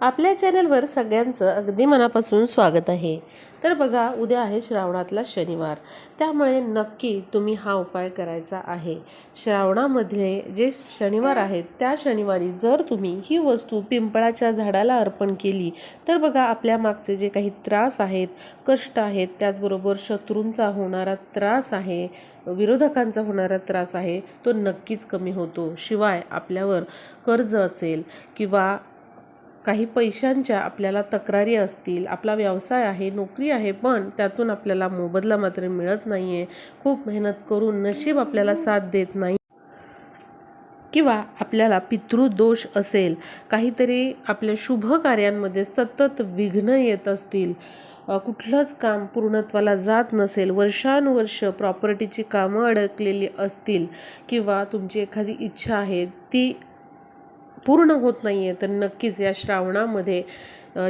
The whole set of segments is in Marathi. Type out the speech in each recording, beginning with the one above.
आपल्या चॅनलवर सगळ्यांचं अगदी मनापासून स्वागत आहे. तर बघा उद्या आहे श्रावणातला शनिवार. त्यामुळे नक्की तुम्ही हा उपाय करायचा आहे. श्रावणामध्ये जे शनिवार आहेत त्या शनिवारी जर तुम्ही ही वस्तू पिंपळाच्या झाडाला अर्पण केली तर बघा आपल्या मागचे जे काही त्रास आहेत कष्ट आहेत त्याचबरोबर शत्रूंचा होणारा त्रास आहे विरोधकांचा होणारा त्रास आहे तो नक्कीच कमी होतो. शिवाय आपल्यावर कर्ज असेल किंवा काही पैशांच्या आपल्याला तक्रारी असतील आपला व्यवसाय आहे नोकरी आहे पण त्यातून आपल्याला मोबदला मात्र मिळत नाही आहे खूप मेहनत करून नशीब आपल्याला साथ देत नाही. किंवा आपल्याला पितृदोष असेल काहीतरी आपल्या शुभ कार्यांमध्ये सतत विघ्न येत असतील कुठलंच काम पूर्णत्वाला जात नसेल वर्षानुवर्ष प्रॉपर्टीची कामं अडकलेली असतील किंवा तुमची एखादी इच्छा आहे ती पूर्ण होत नाही आहे तर नक्कीच या श्रावणामध्ये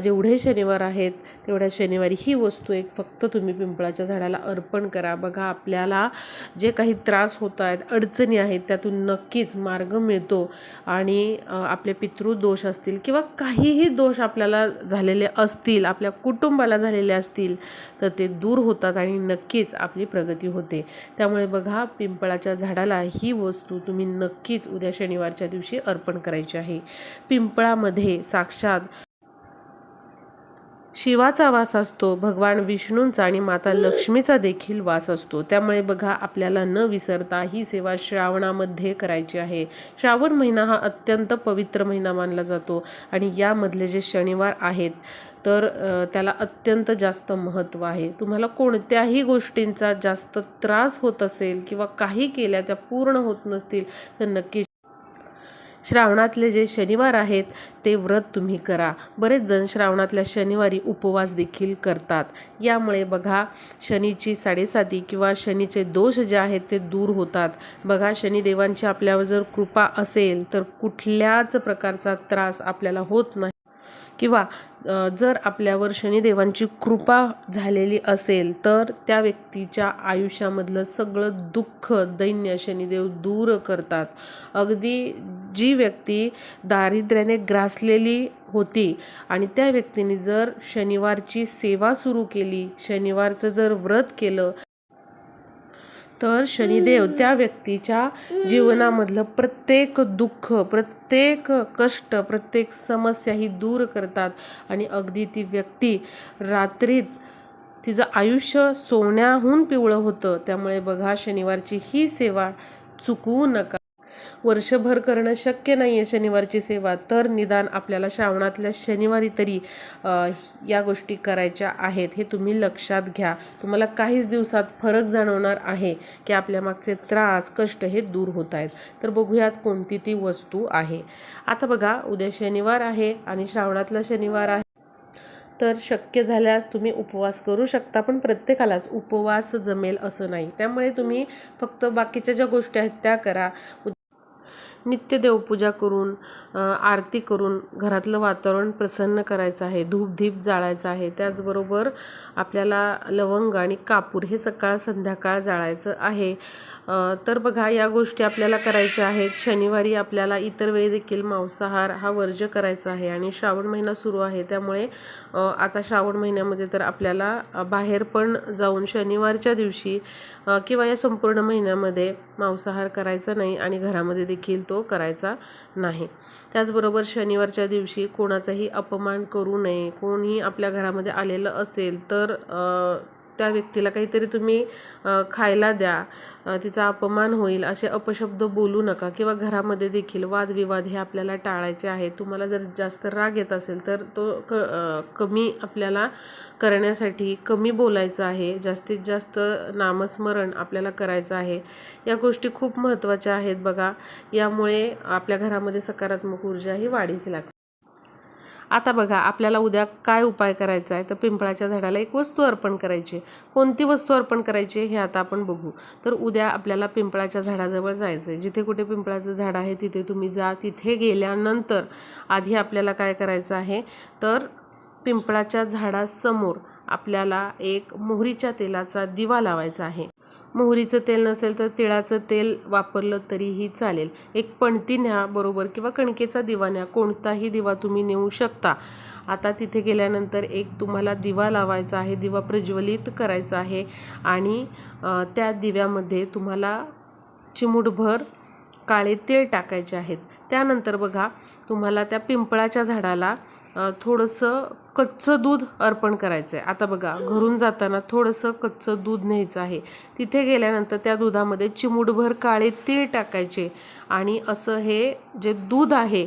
जेवढे शनिवार आहेत तेवढ्या शनिवारी ही वस्तू एक फक्त तुम्ही पिंपळाच्या झाडाला अर्पण करा. बघा आपल्याला जे काही त्रास होत आहेत अडचणी आहेत त्यातून नक्कीच मार्ग मिळतो. आणि आपले पितृदोष असतील किंवा काहीही दोष आपल्याला झालेले असतील आपल्या कुटुंबाला झालेले असतील तर ते दूर होतात आणि नक्कीच आपली प्रगती होते. त्यामुळे बघा पिंपळाच्या झाडाला ही वस्तू तुम्ही नक्कीच उद्या शनिवारच्या दिवशी अर्पण करायची आहे. पिंपळामध्ये साक्षात शिवाचा वास असतो भगवान विष्णूंचा आणि माता लक्ष्मीचा देखील वास असतो. त्यामुळे बघा आपल्याला न विसरता ही सेवा श्रावणामध्ये करायची आहे. श्रावण महिना हा अत्यंत पवित्र महिना मानला जातो आणि यामधले जे शनिवार आहेत तर त्याला अत्यंत जास्त महत्त्व आहे. तुम्हाला कोणत्याही गोष्टींचा जास्त त्रास होत असेल किंवा काही केल्या त्या पूर्ण होत नसतील तर नक्की श्रावणातले जे शनिवार आहेत ते व्रत तुम्ही करा. बरेच जण श्रावणातल्या शनिवारी उपवास देखील करतात. यामुळे बघा शनीची साडेसाती किंवा शनीचे दोष जे आहेत ते दूर होतात. बघा शनिदेवांची आपल्यावर जर कृपा असेल तर कुठल्याच प्रकारचा त्रास आपल्याला होत नाही. किंवा जर आपल्यावर शनिदेवांची कृपा झालेली असेल तर त्या व्यक्तीच्या आयुष्यामधलं सगळं दुःख दैन्य शनिदेव दूर करतात. अगदी जी व्यक्ती दारिद्र्याने ग्रासलेली होती आणि त्या व्यक्तीने जर शनिवारची सेवा सुरू केली शनिवारचं जर व्रत केलं तर शनिदेव त्या व्यक्तीच्या जीवनामधलं प्रत्येक दुःख प्रत्येक कष्ट प्रत्येक समस्या ही दूर करतात आणि अगदी ती व्यक्ती रात्रीत तिचं आयुष्य सोन्याहून पिवळं होतं. त्यामुळे बघा शनिवारची ही सेवा चुकवू नका. वर्षभर करणं शक्य नाही आहे शनिवारची सेवा. तर निदान आपल्याला श्रावणातल्या शनिवारी तरी या गोष्टी करायच्या आहेत हे तुम्ही लक्षात घ्या. तुम्हाला काहीच दिवसात फरक जाणवणार आहे की आपल्या मागचे त्रास कष्ट हे दूर होत आहेत. तर बघूयात कोणती ती वस्तू आहे. आता बघा उद्या शनिवार आहे आणि श्रावणातला शनिवार आहे. तर शक्य झाल्यास तुम्ही उपवास करू शकता पण प्रत्येकालाच उपवास जमेल असं नाही. त्यामुळे तुम्ही फक्त बाकीच्या ज्या गोष्टी आहेत त्या करा. नित्य देवपूजा करून आरती करून घरातलं वातावरण प्रसन्न करायचं आहे धूपधीप जाळायचं आहे. त्याचबरोबर आपल्याला लवंग आणि कापूर हे सकाळ संध्याकाळ जाळायचं आहे. तर बघा या गोष्टी आपल्याला करायच्या आहेत. शनिवारी आपल्याला इतर वेळी देखील मांसाहार हा वर्ज्य करायचा आहे आणि श्रावण महिना सुरू आहे. त्यामुळे आता श्रावण महिन्यामध्ये तर आपल्याला बाहेर पण जाऊन शनिवारच्या दिवशी किंवा या संपूर्ण महिन्यामध्ये मांसाहार करायचा नाही आणि घरामध्ये देखील तो करायचा नाही. त्याचबरोबर शनिवारच्या दिवशी कोणाचाही अपमान करू नये. कोणी आपल्या घरामध्ये आलेलं असेल तर त्या व्यक्तीला काहीतरी तुम्ही खायला द्या. तिचा अपमान होईल असे अपशब्द बोलू नका किंवा घरामध्ये देखील वादविवाद हे आपल्याला टाळायचे आहेत. तुम्हाला जर जास्त राग येत असेल तर तो क कमी आपल्याला करण्यासाठी कमी बोलायचं आहे. जास्तीत जास्त नामस्मरण आपल्याला करायचं आहे. या गोष्टी खूप महत्त्वाच्या आहेत बघा. यामुळे आपल्या घरामध्ये सकारात्मक ऊर्जा ही वाढीच लागते. आता बघा आपल्याला उद्या काय उपाय करायचा आहे? तर पिंपळाच्या झाडाला एक वस्तू अर्पण करायची आहे. कोणती वस्तू अर्पण करायची आहे हे आता आपण बघू. तर उद्या आपल्याला पिंपळाच्या झाडाजवळ जायचं आहे जिथे कुठे पिंपळाचं झाड आहे तिथे तुम्ही जा. तिथे गेल्यानंतर आधी आपल्याला काय करायचं आहे? तर पिंपळाच्या झाडासमोर आपल्याला एक मोहरीच्या तेलाचा दिवा लावायचा आहे. मोहरीचं तेल नसेल तर तिळाचं तेल वापरलं तरीही चालेल. एक पणती न्या बरोबर किंवा कणकेचा दिवा न्या. कोणताही दिवा तुम्ही नेऊ शकता. आता तिथे गेल्यानंतर एक तुम्हाला दिवा लावायचा आहे दिवा प्रज्वलित करायचा आहे आणि त्या दिव्यामध्ये तुम्हाला चिमूटभर काळे तेल टाकायचे आहेत. त्यानंतर बघा तुम्हाला त्या पिंपळाच्या झाडाला थोडंसं कच्चं दूध अर्पण करायचं आहे आता बघा घरून जाताना थोडंसं कच्चं दूध न्यायचं आहे. तिथे गेल्यानंतर त्या दुधामध्ये चिमूटभर काळे तीळ टाकायचे आणि असं हे जे दूध आहे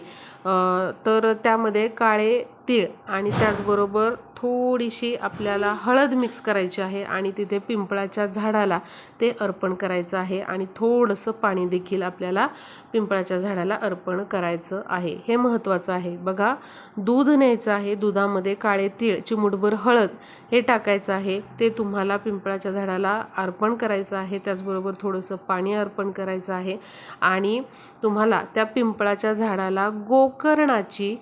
तर त्यामध्ये काळे तीळ आणि त्याचबरोबर थोडीशी आपल्याला हळद मिक्स करायची आहे आणि तिथे पिंपळाच्या झाडाला ते अर्पण करायचं आहे आणि थोडंसं पाणी देखील आपल्याला पिंपळाच्या झाडाला अर्पण करायचं आहे. हे महत्त्वाचं आहे. बघा दूध न्यायचं आहे दुधामध्ये काळे तीळ चिमुटभर हळद हे टाकायचं आहे. ते तुम्हाला पिंपळाच्या झाडाला अर्पण करायचं आहे. त्याचबरोबर थोडंसं पाणी अर्पण करायचं आहे. आणि तुम्हाला त्या पिंपळाच्या झाडाला गोकर्णाची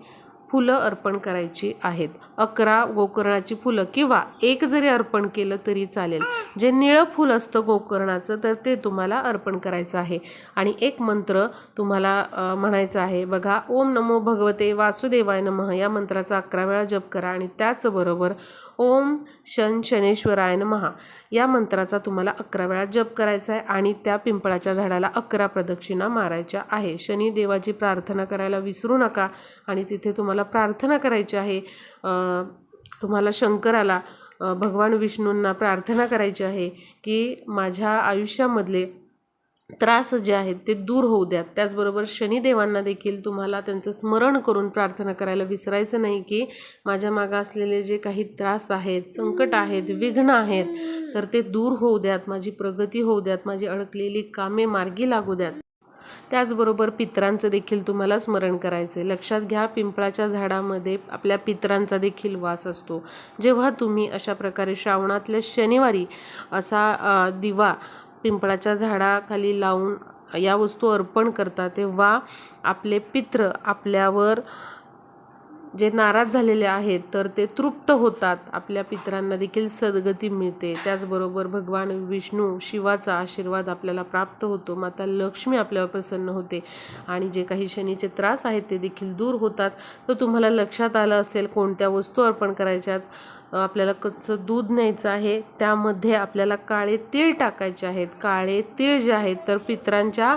फुलं अर्पण करायची आहेत. अकरा गोकर्णाची फुलं किंवा एक जरी अर्पण केलं तरी चालेल. जे निळं फुल असतं गोकर्णाचं तर ते तुम्हाला अर्पण करायचं आहे. आणि एक मंत्र तुम्हाला म्हणायचा आहे. बघा ओम नमो भगवते वासुदेवाय नमः. या मंत्राचा अकरा वेळा जप करा आणि त्याचबरोबर ओम शन शनेश्वराय नमः. या मंत्राचा तुम्हाला अकरा वेळा जप करायचा आहे आणि त्या पिंपळाच्या झाडाला अकरा प्रदक्षिणा मारायच्या आहे. शनी देवाची प्रार्थना करायला विसरू नका आणि तिथे तुम्हाला प्रार्थना करायची आहे. तुम्हाला शंकराला भगवान विष्णूंना प्रार्थना करायची आहे की माझ्या आयुष्यामधले त्रास जे आहेत ते दूर होऊ द्यात. त्याचबरोबर शनिदेवांना देखील तुम्हाला त्यांचं स्मरण करून प्रार्थना करायला विसरायचं नाही की माझ्या मागं असलेले जे काही त्रास आहेत संकट आहेत विघ्न आहेत तर ते दूर होऊ द्यात माझी प्रगती होऊ द्यात माझी अडकलेली कामे मार्गी लागू द्यात. त्याचबरोबर पितरांचं देखील तुम्हाला स्मरण करायचं आहे लक्षात घ्या पिंपळाच्या झाडामध्ये आपल्या पितरांचा देखील वास असतो. जेव्हा तुम्ही अशा प्रकारे श्रावणातल्या शनिवारी असा दिवा पिंपळाच्या झाडाखाली लावून या वस्तू अर्पण करता तेव्हा आपले पित्र आपल्यावर जे नाराज झालेले आहेत तर ते तृप्त होतात. आपल्या पितरांना देखील सद्गती मिळते. त्याचबरोबर भगवान विष्णू शिवाचा आशीर्वाद आपल्याला प्राप्त होतो. माता लक्ष्मी आपल्यावर प्रसन्न होते. आणि जे काही शनीचे त्रास आहेत ते देखील दूर होतात. तर तुम्हाला लक्षात आलं असेल कोणत्या वस्तू अर्पण करायच्यात? आपल्याला कच्चं दूध न्यायचं आहे त्यामध्ये आपल्याला काळे तीळ टाकायचे आहेत. काळे तीळ जे आहेत तर पितरांच्या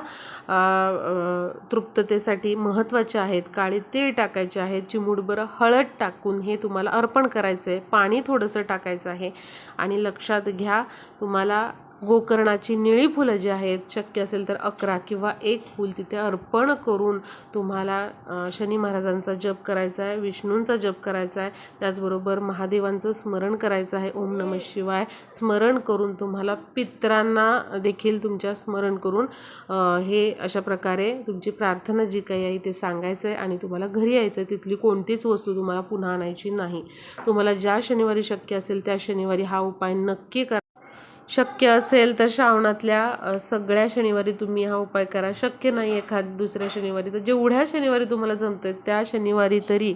तृप्ततेसाठी महत्त्वाचे आहेत. काळे तीळ टाकायचे आहेत चिमुडबरं हळद टाकून हे तुम्हाला अर्पण करायचं आहे पाणी थोडंसं टाकायचं आहे. आणि लक्षात घ्या तुम्हाला गोकर्णाची निळी फुलं जी आहेत शक्य असेल तर अकरा किंवा एक फूल तिथे अर्पण करून तुम्हाला शनी महाराजांचा जप करायचा आहे विष्णूंचा जप करायचा आहे त्याचबरोबर महादेवांचं स्मरण करायचं आहे ओम नम शिवाय स्मरण करून तुम्हाला पित्रांना देखील तुमच्या स्मरण करून हे अशा प्रकारे तुमची प्रार्थना जी काही आहे ते सांगायचं आहे आणि तुम्हाला घरी यायचं आहे तिथली कोणतीच वस्तू तुम्हाला पुन्हा आणायची नाही. तुम्हाला ज्या शनिवारी शक्य असेल त्या शनिवारी हा उपाय नक्की करा. शक्य असेल तर श्रावणातल्या सगळ्या शनिवारी तुम्ही हा उपाय करा. शक्य नाही एखाद दुसऱ्या शनिवारी. तर जेवढ्या शनिवारी तुम्हाला जमतं त्या शनिवारी तरी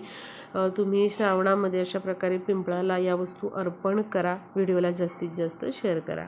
तुम्ही श्रावणामध्ये अशा प्रकारे पिंपळाला या वस्तू अर्पण करा. व्हिडिओला जास्तीत जास्त शेअर करा.